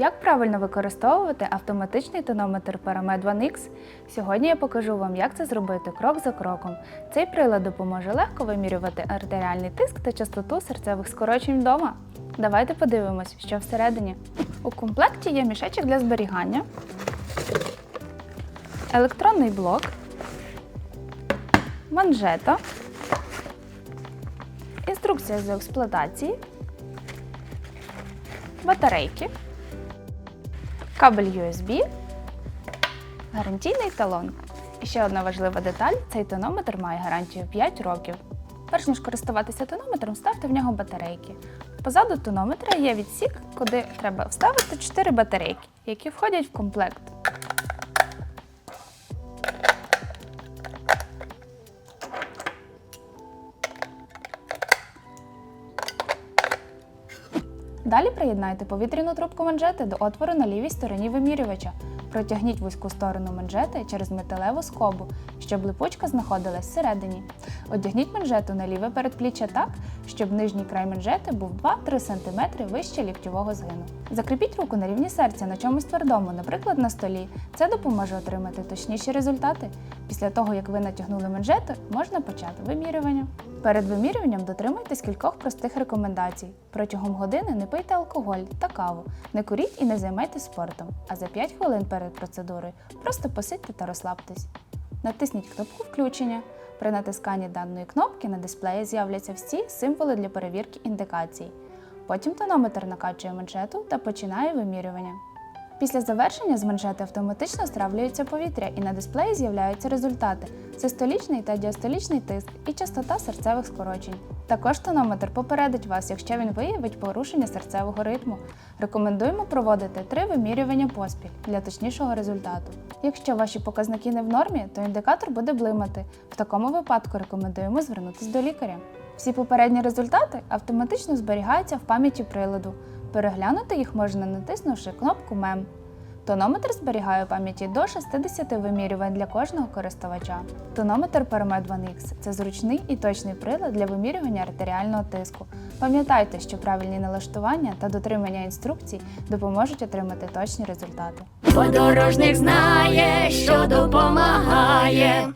Як правильно використовувати автоматичний тонометр Paramed One X? Сьогодні я покажу вам, як це зробити крок за кроком. Цей прилад допоможе легко вимірювати артеріальний тиск та частоту серцевих скорочень вдома. Давайте подивимось, що всередині. У комплекті є мішечок для зберігання, електронний блок, манжета, інструкція з експлуатації, батарейки, кабель USB, гарантійний талон. І ще одна важлива деталь: цей тонометр має гарантію 5 років. Перш ніж користуватися тонометром, ставте в нього батарейки. Позаду тонометра є відсік, куди треба вставити 4 батарейки, які входять в комплект. Далі приєднайте повітряну трубку манжети до отвору на лівій стороні вимірювача. Протягніть вузьку сторону манжети через металеву скобу, щоб липучка знаходилась всередині. Одягніть манжету на ліве передпліччя так, щоб нижній край манжети був 2-3 см вище ліктьового згину. Закріпіть руку на рівні серця на чомусь твердому, наприклад, на столі. Це допоможе отримати точніші результати. Після того, як ви натягнули манжету, можна почати вимірювання. Перед вимірюванням дотримуйтесь кількох простих рекомендацій. Протягом години не пийте алкоголь та каву, не куріть і не займайтеся спортом. А за 5 хвилин перед процедурою просто посидьте та розслабтесь. Натисніть кнопку включення. При натисканні даної кнопки на дисплеї з'являться всі символи для перевірки індикацій. Потім тонометр накачує манжету та починає вимірювання. Після завершення з манжети автоматично стравлюється повітря і на дисплеї з'являються результати систолічний та діастолічний тиск і частота серцевих скорочень. Також тонометр попередить вас, якщо він виявить порушення серцевого ритму. Рекомендуємо проводити три вимірювання поспіль для точнішого результату. Якщо ваші показники не в нормі, то індикатор буде блимати. В такому випадку рекомендуємо звернутися до лікаря. Всі попередні результати автоматично зберігаються в пам'яті приладу. Переглянути їх можна натиснувши кнопку Мем. Тонометр зберігає у пам'яті до 60 вимірювань для кожного користувача. Тонометр Paramed One X – це зручний і точний прилад для вимірювання артеріального тиску. Пам'ятайте, що правильні налаштування та дотримання інструкцій допоможуть отримати точні результати. Подорожник знає, що допомагає.